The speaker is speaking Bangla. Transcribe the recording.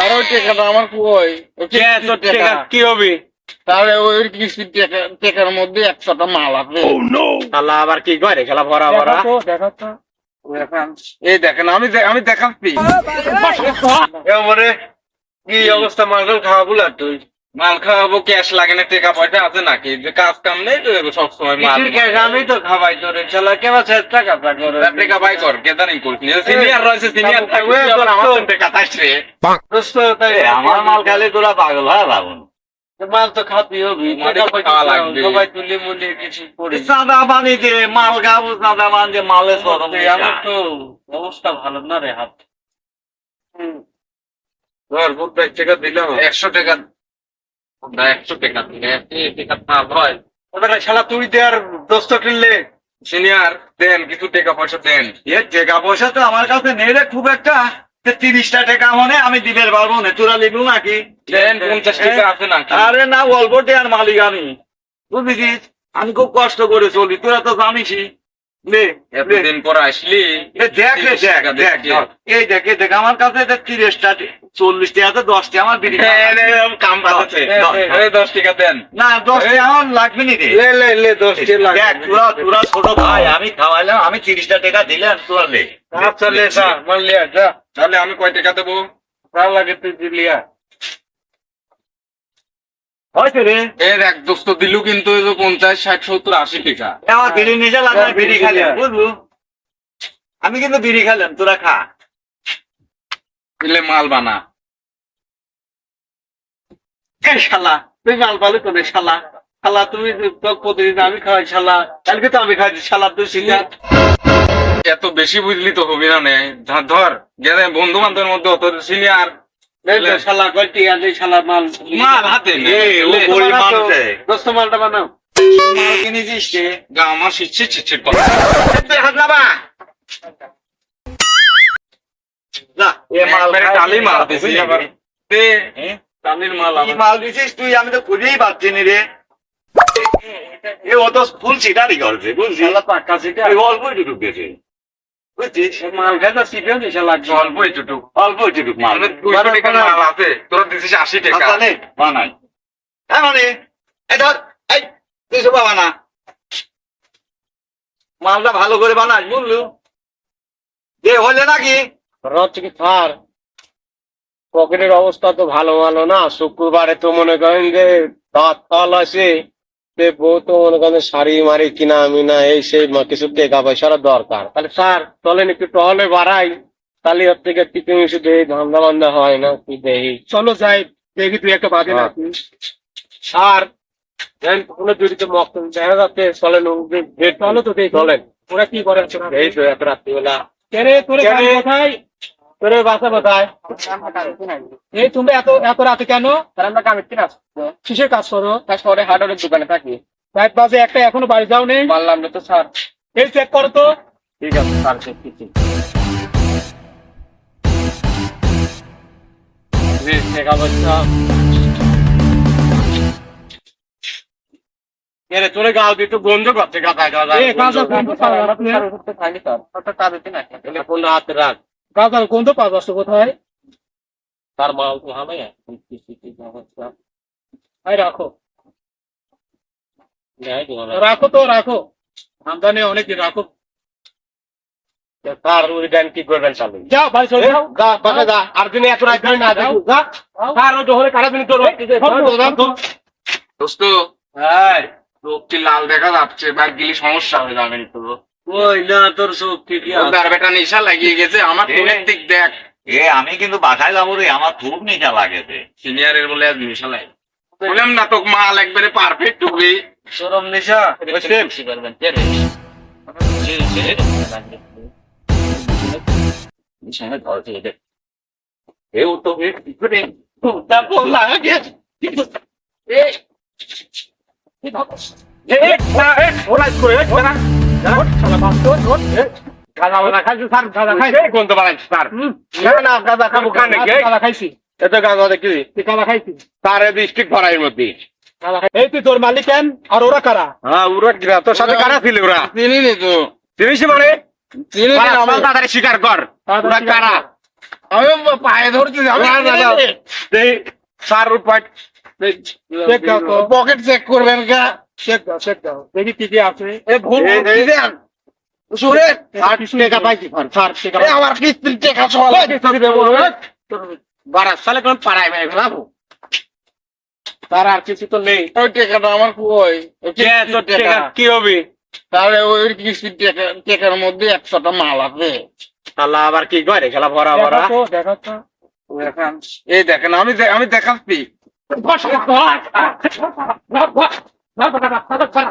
তার ওই টাকাটা আমার কই? কে কিস্তির তোর টাকা। টাকা কি হবে? তাহলে ওই টাকা টাকার মধ্যে একশোটা মাল আছে। তাহলে আবার কি করে খেলা ভরা ভরা? এই দেখেন আমি আমি দেখাচ্ছি। কি অবস্থা মাল খাওয়া বলা তুই? মাল খাওয়াবো ক্যাশ লাগে না টাকা পয়সা আছে নাকি? যে কাজ কাম নেই তো সবসময় মাল ক্যাশ আমি তো খাওয়াই তোর শালা কেমন টাকা করে টাকা বাই কর কেদারিং করছি সিনিয়র রয়েছে সিনিয়র থাকবে আবার আমার টাকা থাকছে। দোস্ত তাই আমার মাল খালি তোরা পাগল হয় ভাবুন মাল তো খাতি হবি খাওয়া লাগবে। সবাই তুলি মুলি কিছু করি। সাদা পানি দে মাল খাব সাদা পানি দিয়ে মালে সরম আমার তো অবস্থা ভালো না রে হাত। ধর বুদ্ধ টাকা দিলাম। একশো টাকা একশো টাকা দিলে এই হয়। ওটা শালা তুই দে দোস্ত কিনলে। সিনিয়র দেন কিছু টাকা পয়সা দেন। এ টাকা পয়সা তো আমার কাছে নেই রে খুব একটা। তিরিশটা টাকা মনে আমি দিবের পারব না তোরা লিখব নাকি? দেন পঞ্চাশ টাকা আছে নাকি? আরে না অল্প টেয়ার মালিক আমি। বুঝেছিস আমি খুব কষ্ট করে চলি তোরা তো জানিসই। নে নে। এতদিন পর আসলি এ দেখ রে, তিরিশ দেখ টাকা দেখ দিচ্ছি। ধর। এই দেখ এই দেখ আমার কাছে তিরিশটা চল্লিশটা আছে দশটা আমার বিড়ি নে, এরকম কাম পাচ্ছে ধর, ধর। এই দশ টাকা দেন। না দশটা আমার লাগবে নি রে। লে লে লে দোষ কে লাগে দেখ তোরা তোরা ছোট ভাই আমি খাওয়াইলাম আমি তিরিশটা টাকা দিলাম তোরা লে আচ্ছা লে যা মাল লিয়া যা। তাহলে আমি কয় টাকা দেবো? লাগে তুই দিলিয়া হয়তো রে? এর এক দোস্ত দিলু কিন্তু পঞ্চাশ ষাট সত্তর আশি টাকা। আমার বিড়ি নিজে লাগবে হ্যাঁ, বিড়ি। বুঝলু আমি কিন্তু বিড়ি খাইলাম তোরা খা। দিলে মাল বানা। শালা তুই মাল পালে তো শালা? শালা তুমি প্রতিদিন আমি খাওয়াই শালা। কালকে তো আমি খাইছি শালা তুই সিনিয়র এত বেশি বুঝলি তো হবি না নে। ধর- ধর গেলে বন্ধু বান্ধবের মধ্যে অত সিনিয়র শালা কয়টি আছে শালা মাল মাল হাতে ও গরিব মানুষ দোস্ত মালটা বানাও। কিনেছিস রে গা আমার শিচ্ছে ছিচ্ছে লাবা আমি তো খুঁজেই পাচ্ছি নি রে। এ ও তো ফুল সিটারি করছে বুঝলি? অল্প ঢুকেছে মাল খাইতে সিটা নি শালা অল্প এইটুকু অল্প একটু মাল। দুইশো টাকার মাল আছে। তোরা দিছিস আশি টাকা। বানাই। হ্যাঁ মানে এই ধর এই তুই সব বানা মালটা ভালো করে বানাস বুঝলু? যে হলে নাকি? কি স্যার পকেটের অবস্থা তো ভালো ভালো না শুক্রবারে তো মনে করেন যে দাঁত তাল আছে। বউ তো মনে করেন শাড়ি মারি কিনা মিনা এই সেই কিছু টাকা পয়সার দরকার। তাহলে স্যার চলেন একটু টহলে বাড়াই। তাহলে ওর থেকে কিছু কিছু দেই ধান্দা বান্ধা হয় না কি দেই? চলো যাই দেখি তুই একটা বাজে না আর কোনো যদি তো মক্ত দেখা যাচ্ছে চলেন চলো তো দেই চলেন। ওরা কি করে? এই তো এত রাত্রিবেলা। কেরে তোরে কোথায়? তোরে বাসা কোথায়? এই তুমি এত এত রাতে কেন? আমরা কামের কিনা কিসের কাজ করো? কাজ করে হার্ডওয়ারের দোকানে থাকি রাত বাজে একটা এখনও বাড়ি যাও নেই পারলাম না তো। স্যার এই চেক করো তো ঠিক আছে স্যার বেশ, এরে তোরে গাও দিয়ে তো গন্ধ করছে পাওয়া যাচ্ছে না। খাইনি স্যার ওটা কাজে না এলে হাতে রাখ গাজার গন্ধ পাওয়া যাচ্ছে কোথায়? তার মাল তো হবে এই রাখো। রাখো তো রাখো। আমদানি অনেক দিন রাখো তার ওই ডান কি করবেন চালু? যাও ভাই চলে যাও। যা বাসা যা। আর দিনে এত রাত ধরে না দেখো যা। তার ওই হলে কারা দিন তোর? দোস্ত হ্যাঁ লোকটি লাল দেখা যাচ্ছে বা গেলে সমস্যা হয়ে যাবে তো। ওই না তোর সব ঠিকই তার বেটা নেশা লাগিয়ে গেছে আমার ফোনের দিক দেখ এ আমি কিন্তু বাসায় যাব রে আমার খুব নিশা লাগেছে সিনিয়রের বলে আজ নেশা লাগে বললাম না তো মাল একবারে পারফেক্ট হবে সরম নিশা তো লাগে স্যার না এই তুই তোর মালিক কেন আর ওরা কারা হ্যাঁ ওরা কিরা তোর সাথে কারা ছিল ওরা চিনি নি তো চিনিস মানে চিনি আমার তাড়াতাড়ি স্বীকার কর ওরা কারা আমি পায়ে ধরছি স্যার পকেট চেক করবেন কা? চেক দাও চেক দাও। দেখি কি কি আছে। এ ভুল এই- বুদ্ধি দেন শুনে ষাট টাকা পাইছি স্যার ষাট টাকা আমার কিস্তির টাকা সব বারার সালে কোন পাড়ায় ভাই ফেলাবো। তার আর কিছু তো নেই। ওই টাকাটা আমার কই? টাকা? কি হবে? তাহলে ওই কিস্তির টাকা টাকার মধ্যে একশোটা মাল আছে। আল্লাহ আবার কি করে খেলা ভরা ভরা? এই দেখেন আমি আমি দেখাচ্ছি। আপনাদের ছাড়া